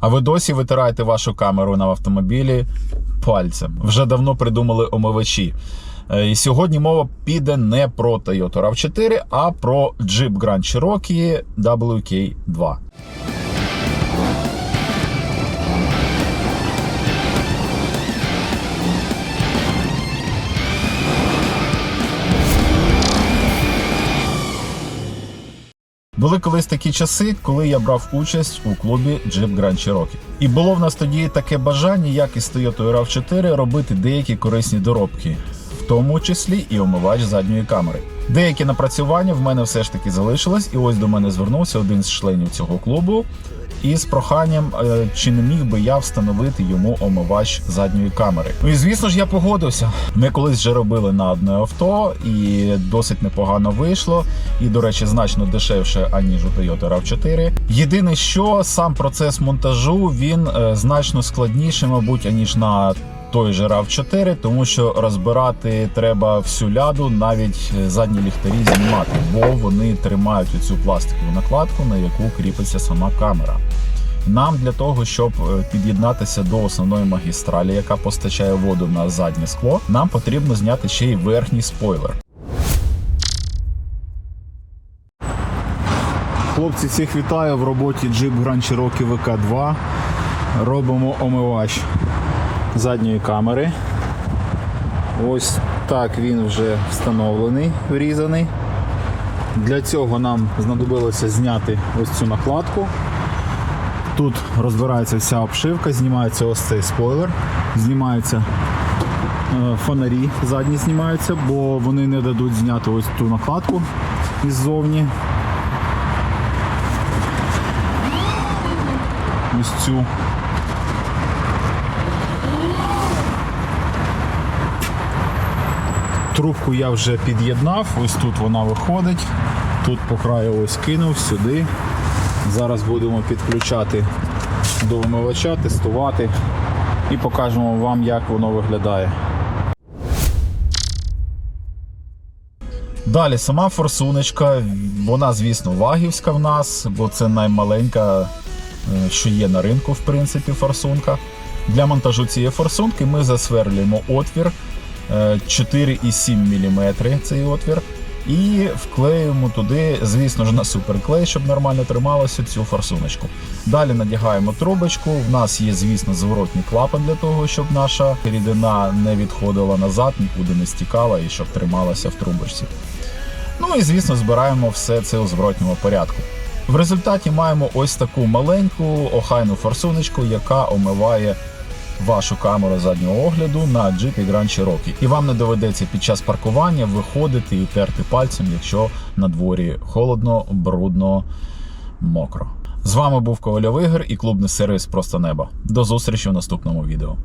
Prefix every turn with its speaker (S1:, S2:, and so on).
S1: А ви досі витираєте вашу камеру на автомобілі пальцем. Вже давно придумали омивачі. Е, І сьогодні мова піде не про Toyota RAV4, а про Jeep Grand Cherokee WK2. Були колись такі часи, коли я брав участь у клубі Jeep Grand Cherokee. І було в нас тоді таке бажання, як і з Toyota RAV4, робити деякі корисні доробки, тому числі і омивач задньої камери. Деякі напрацювання в мене все ж таки залишилось, і ось до мене звернувся один з членів цього клубу із проханням, е, чи не міг би я встановити йому омивач задньої камери. Ну і звісно ж, я погодився. Ми колись вже робили на одне авто, і досить непогано вийшло. І, до речі, значно дешевше аніж у Toyota RAV4. Єдине, що сам процес монтажу він е, значно складніший, мабуть, аніж на той же RAV4, тому що розбирати треба всю ляду, навіть е, задні ліхтарі знімати, бо вони тримають цю пластикову накладку, на яку кріпиться сама камера. Нам для того, щоб е, під'єднатися до основної магістралі, яка постачає воду на заднє скло, нам потрібно зняти ще й верхній спойлер. Хлопці, всіх вітаю в роботі Jeep Grand Cherokee VK2. Робимо омивач задньої камери. Ось так він вже встановлений, врізаний. Для цього нам знадобилося зняти ось цю накладку. Тут розбирається вся обшивка, знімається ось цей спойлер, знімаються е, фонарі задні знімаються, бо вони не дадуть зняти ось ту накладку іззовні. Ось цю. Трубку я вже під'єднав, ось тут вона виходить. Тут по краю ось кинув сюди. Зараз будемо підключати до омивача, тестувати і покажемо вам, як воно виглядає. Далі сама форсуночка, вона, звісно, вагівська в нас, бо це наймаленька, е, що є на ринку, в принципі, форсунка. Для монтажу цієї форсунки ми засверлюємо отвір 4,7 мм цей отвір. І вклеюємо туди, звісно ж, на суперклей, щоб нормально трималося цю форсуночку. Далі надягаємо трубочку. В нас є, звісно, зворотній клапан для того, щоб наша рідина не відходила назад, нікуди не стікала і щоб трималася в трубочці. Ну і звісно, збираємо все це у зворотньому порядку. В результаті маємо ось таку маленьку охайну форсуночку, яка омиває вашу камеру заднього огляду на Jeep Grand Cherokee. І вам не доведеться під час паркування виходити і терти пальцем, якщо на дворі холодно, брудно, мокро. З вами був Ковальов Ігор і клубний сервіс Просто Неба. До зустрічі в наступному відео.